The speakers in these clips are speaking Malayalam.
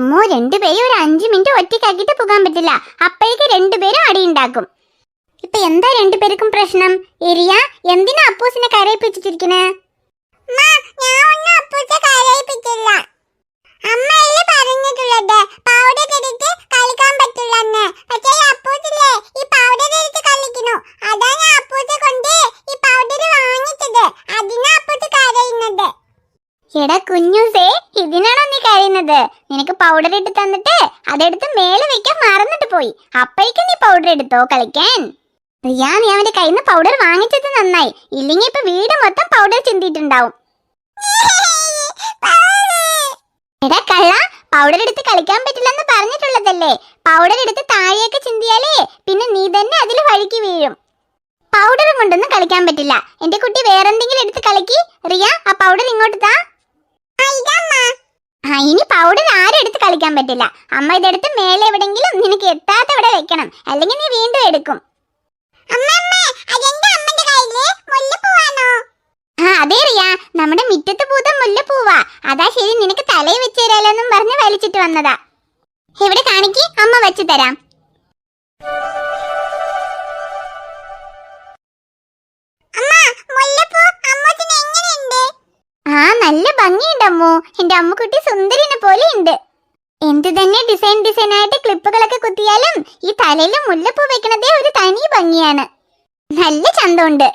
അമ്മോ രണ്ടുപേരും ഒരു അഞ്ചു മിനിറ്റ് ഒറ്റയ്ക്കാക്കിട്ട് പോകാൻ പറ്റില്ല. അപ്പോഴേക്ക് രണ്ടുപേരും അടിയുണ്ടാക്കും ഇപ്പൊ എന്താ രണ്ടുപേർക്കും പ്രശ്നം? എരിയ എന്തിനാ അപ്പൂസിനെ കരയിപ്പിച്ചിട്ടിരിക്കണേ ഞാൻ ഒന്നും അപ്പൂസെ കരയിപ്പിച്ചില്ല അമ്മയല്ലേ പറഞ്ഞിട്ടുള്ളത് പൗഡർ എടുത്ത് കളിക്കാൻ പറ്റില്ലെന്ന് പക്ഷേ ഈ അപ്പൂസില്ലേ ഈ പൗഡർ എടുത്ത് കളിക്കുന്നു അതാ ഞാൻ അപ്പൂസെ കൊണ്ട് ഈ പൗഡർ വാങ്ങിച്ചത് അതിനാ അപ്പൂസ് കരയുന്നത് എടാ കുഞ്ഞൂസേ ഇതിനാണോ നീ കരയുന്നത് നിനക്ക് പൗഡർ ഇട്ട് തന്നിട്ട് അതെടുത്ത് മേലെ വെക്കാൻ മറന്നിട്ട് പോയി. അപ്പോഴേക്കും നീ പൗഡർ എടുത്തോ കളിക്കാൻ? റിയാ നീ അവന്റെ കയ്യിൽ നിന്ന് പൗഡർ വാങ്ങിച്ചത് നന്നായി. ഇല്ലെങ്കിൽ ഇപ്പൊ വീട് മൊത്തം പൗഡർ ചിന്തിയിട്ടുണ്ടാവും. എടാ കള്ള പൗഡർ എടുത്ത് കളിക്കാൻ പറ്റില്ലെന്ന് പറഞ്ഞിട്ടുള്ളതല്ലേ? പൗഡർ എടുത്ത് താഴേക്ക് ചിന്തിയാലേ പിന്നെ നീ തന്നെ അതിൽ വഴുക്കി വീഴും. പൗഡർ കൊണ്ടൊന്നും കളിക്കാൻ പറ്റില്ല. എന്റെ കുട്ടി വേറെന്തെങ്കിലും എടുത്ത് കളിക്കി. റിയ ആ പൗഡർ ഇങ്ങോട്ട് താ. ഇനി പൗഡർ ആരും എടുത്ത് കളിക്കാൻ പറ്റില്ല. അമ്മ ഇതെടുത്ത് മേലെ എവിടെങ്കിലും നിനക്ക് എത്താത്തവിടെ വെക്കണം. അല്ലെങ്കിൽ നീ വീണ്ടും എടുക്കും. അതെ റിയ. നമ്മുടെ മുറ്റത്ത് പൂത്ത മുല്ലപ്പൂവാ. അതാ ശരി നിനക്ക് തലയിൽ വെച്ച് തരാലോന്നും പറഞ്ഞ് വലിച്ചിട്ട് വന്നതാ. ഇവിടെ കാണിക്ക്? അമ്മ വെച്ചു തരാം. ആ നല്ല ഭംഗിയുണ്ട് അമ്മു. എന്റെ അമ്മുക്കുട്ടി സുന്ദരിനെ പോലെ ഉണ്ട് എന്ത് തന്നെ ഡിസൈൻ ഡിസൈൻ ആയിട്ട് ക്ലിപ്പുകളൊക്കെ കുത്തിയാലും ഈ തലയിൽ മുല്ലപ്പൂ വെക്കണതേ ഒരു തനി ഭംഗിയാണ്. നല്ല ചന്തമുണ്ട്.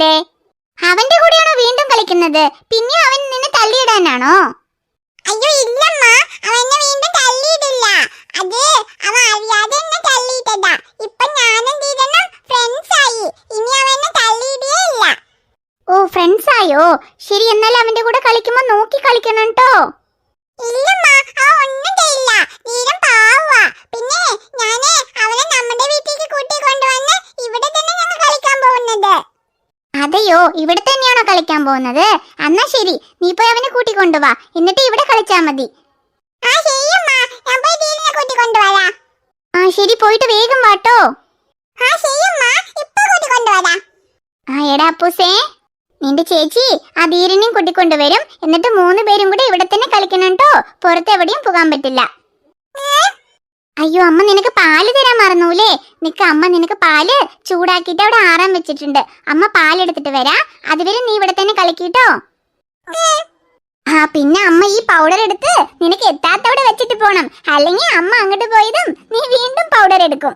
തല്ലിയിട്ട അവന്റെ കൂടെയാണോ വീണ്ടും കളിക്കുന്നത്? പിന്നെ അവൻ നിന്നെ തല്ലിയിടാനാണോ അയ്യോ ഇല്ലമ്മ. അവൻ എന്നെ വീണ്ടും തള്ളിയിടില്ല. അത് അവൻ അറിയാതെ എന്നെ തള്ളിയിട്ടതാ. ഇപ്പൊ ഞാനും തീരണം ഫ്രണ്ട്സ് ആയി. ഇനി അവൻ എന്നെ തല്ലിയിടുകയില്ല ഓ ഫ്രണ്ട്സ് ആയോ? ശരി എന്നാൽ അവന്റെ കൂടെ കളിക്കുമ്പോൾ നോക്കി കളിക്കണം കേട്ടോ ഇല്ലമ്മ അവൻ ഒന്നും ചെയ്യില്ല ധീരൻ പാവാ പിന്നെ ഞാനേ അവനെ നമ്മുടെ വീട്ടിലേക്ക് കൂട്ടിക്കൊണ്ടുവന്ന് ഇവിടെ തന്നെ ഞങ്ങൾ കളിക്കാൻ പോകുന്നത് അതെയോ ഇവിടെ തന്നെയാണോ കളിക്കാൻ പോകുന്നത്? എന്നാ ശരി. നീ പോയി അവനെ കൂട്ടിക്കൊണ്ടുവാ. എന്നിട്ട് ഇവിടെ കളിച്ചാ മതി. ആ ശരി. പോയിട്ട് വേഗം വാട്ടോ ആ എടാ അപ്പൂസേ. നിന്റെ ചേച്ചി ആ ധീരനെയും കൂട്ടിക്കൊണ്ടുവരും. എന്നിട്ട് മൂന്ന് പേരും കൂടെ ഇവിടെ തന്നെ കളിക്കണം കേട്ടോ പുറത്ത് എവിടെയും പോകാൻ പറ്റില്ല. അയ്യോ അമ്മ നിനക്ക് പാൽ തരാൻ മറന്നൂലേ? നിക്ക് അമ്മ നിനക്ക് പാൽ ചൂടാക്കിയിട്ട് അവിടെ ആറാൻ വെച്ചിട്ടുണ്ട്. അമ്മ പാലെടുത്തിട്ട് വരാ. അതുവരെ നീ ഇവിടെ തന്നെ കളിക്കിട്ടോ. ആ പിന്നെ അമ്മ ഈ പൗഡർ എടുത്ത് നിനക്ക് എത്താത്തവിടെ വെച്ചിട്ട് പോണം. അല്ലെങ്കിൽ അമ്മ അങ്ങോട്ട് പോയതും നീ വീണ്ടും പൗഡർ എടുക്കും.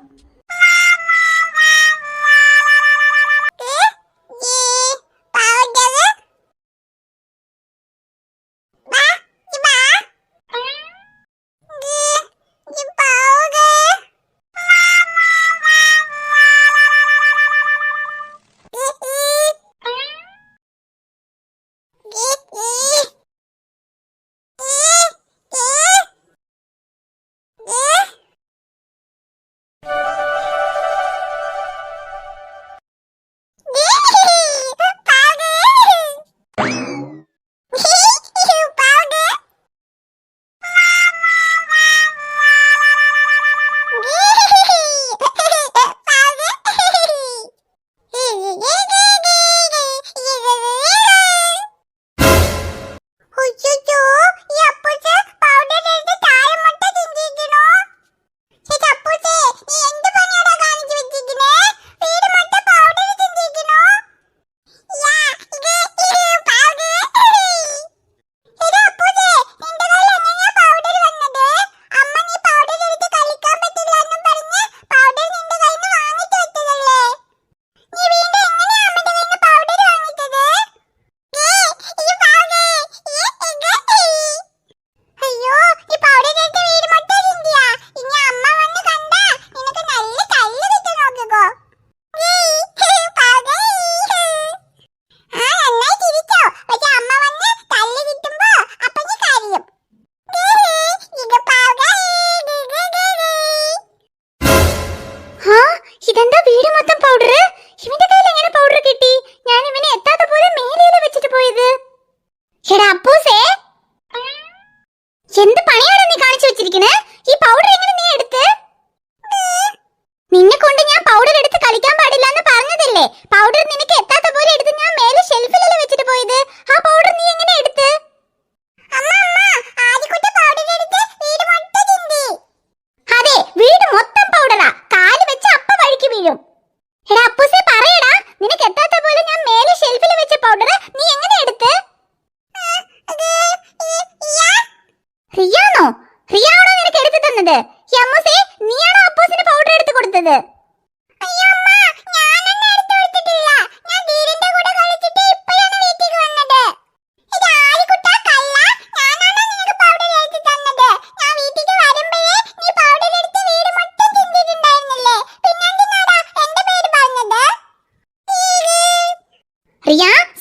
കൊടുത്തത്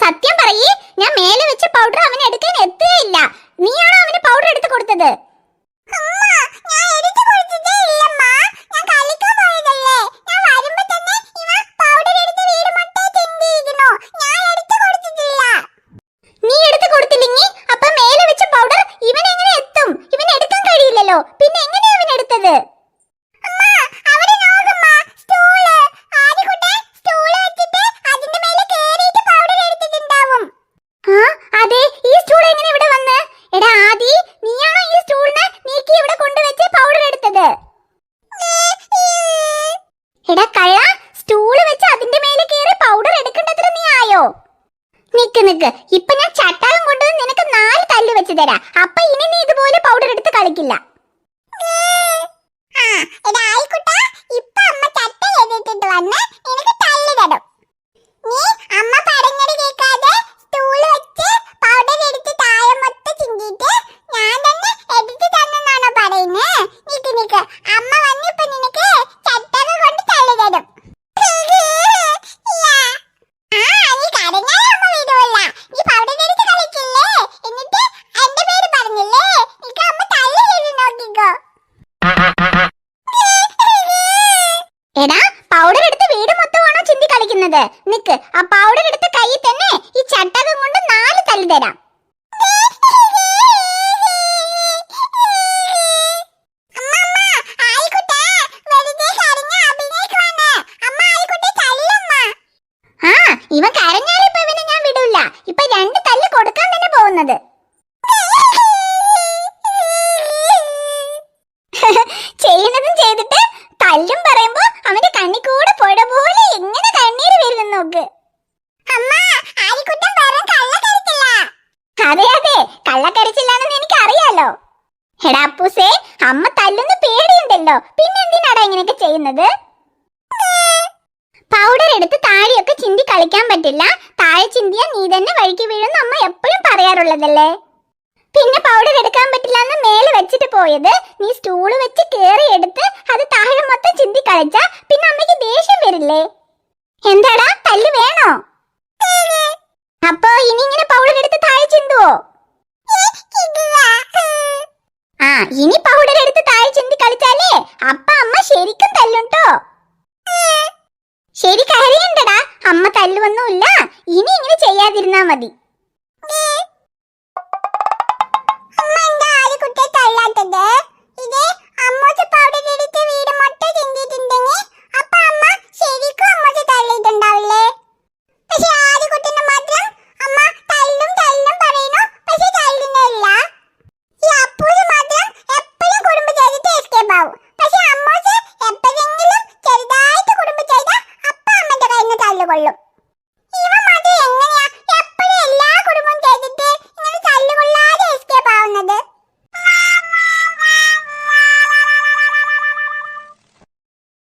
സത്യം പറയേ. ഞാൻ മേലെ വെച്ച പൗഡർ അവനെടുക്കാൻ എത്തുകയില്ല. നീയാണോ അവന് പൗഡർ എടുത്ത് കൊടുത്തത്? തരാം. അപ്പൊ ഇനി നീ ഇതുപോലെ പൗഡർ എടുത്ത് കളിക്കില്ല. ആ ഇതായിക്കോട്ടെ ഇപ്പൊ അമ്മ ചട്ട ചെയ്തിട്ടിട്ട് വന്ന്. എനിക്ക് പറ്റില്ല. താഴെ ചിന്തിയാൽ നീ തന്നെ വഴിക്ക് വീഴുന്ന അമ്മ എപ്പോഴും പറയാറുള്ളതല്ലേ? പിന്നെ പൗഡർ എടുക്കാൻ പറ്റില്ല എന്ന് മേലെ വെച്ചിട്ട് പോയത്. നീ സ്റ്റൂൾ വെച്ച് കയറി എടുത്ത് അത് താഴെ മൊത്തം ചിന്തി കളിച്ച പിന്നെ അമ്മയ്ക്ക് ദേഷ്യം വരില്ലേ? എന്താടാ തല്ല് വേണോ? അപ്പോ ഇനി ഇങ്ങനെ പൗഡർ എടുത്ത് താഴെ ചിന്തുവോ? ആ ഇനി പൗഡർ എടുത്ത് താഴെ ചിന്തി കളിച്ചാലേ അപ്പ അമ്മ ശരിക്കും തല്ലുണ്ടോ ശരി കരയണ്ടടാ അമ്മ തല്ലുവന്നുമില്ല. ഇനി ഇങ്ങനെ ചെയ്യാതിരുന്നാ മതി. പക്ഷെ